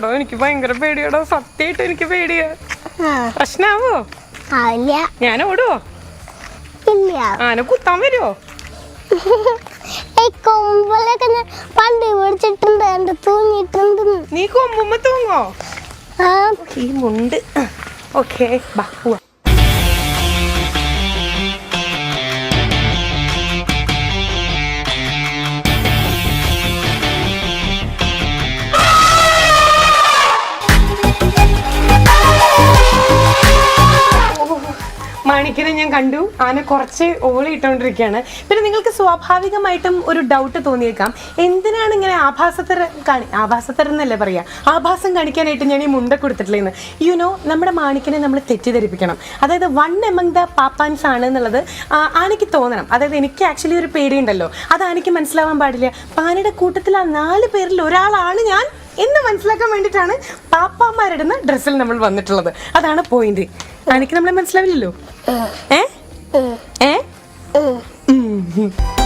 എടോ എനിക്ക് ഭയങ്കര പേടിയാടോ. സത്യമായിട്ട് എനിക്ക് പേടിയാ. പ്രശ്നാവോ? ഞാൻ ഓടുവോ? ആനെ കുത്താൻ വരുവോ? ഈ കൊമ്പലൊക്കെ ഞാൻ പണ്ട് പിടിച്ചിട്ടുണ്ട് എന്റെ തൂങ്ങിയിട്ടുണ്ട്. നീ കൊമ്പുമ്പോ തൂങ്ങോ? ആ. മുണ്ട്. ഓക്കെ ബാ പോവാ. മാണിക്കിനെ ഞാൻ കണ്ടു. ആന കുറച്ച് ഓളി ഇട്ടുകൊണ്ടിരിക്കുകയാണ് പിന്നെ നിങ്ങൾക്ക് സ്വാഭാവികമായിട്ടും ഒരു ഡൗട്ട് തോന്നിയേക്കാം. എന്തിനാണ് ഇങ്ങനെ ആഭാസത്തര കാണി ആഭാസത്തരെന്നല്ലേ പറയാ? ആഭാസം കാണിക്കാനായിട്ട് ഞാൻ ഈ മുണ്ട കൊടുത്തിട്ടില്ലെന്ന്. യു നോ നമ്മുടെ മാണിക്കനെ നമ്മൾ തെറ്റിദ്ധരിപ്പിക്കണം. അതായത് വൺ എമംഗ് ദ പാപ്പാൻസ് ആണ് എന്നുള്ളത് ആനയ്ക്ക് തോന്നണം. അതായത് എനിക്ക് ആക്ച്വലി ഒരു പേടിയുണ്ടല്ലോ. അത് ആനയ്ക്ക് മനസ്സിലാവാൻ പാടില്ല. പാനയുടെ കൂട്ടത്തിൽ ആ നാല് പേരിൽ ഒരാളാണ് ഞാൻ എന്ന് മനസ്സിലാക്കാൻ വേണ്ടിയിട്ടാണ് പാപ്പാമാരിടുന്ന ഡ്രസ്സിൽ നമ്മൾ വന്നിട്ടുള്ളത്. അതാണ് പോയിന്റ് ആനയ്ക്ക് നമ്മളെ മനസ്സിലാവില്ലല്ലോ? 嗯，哎，嗯，哎，嗯，嗯。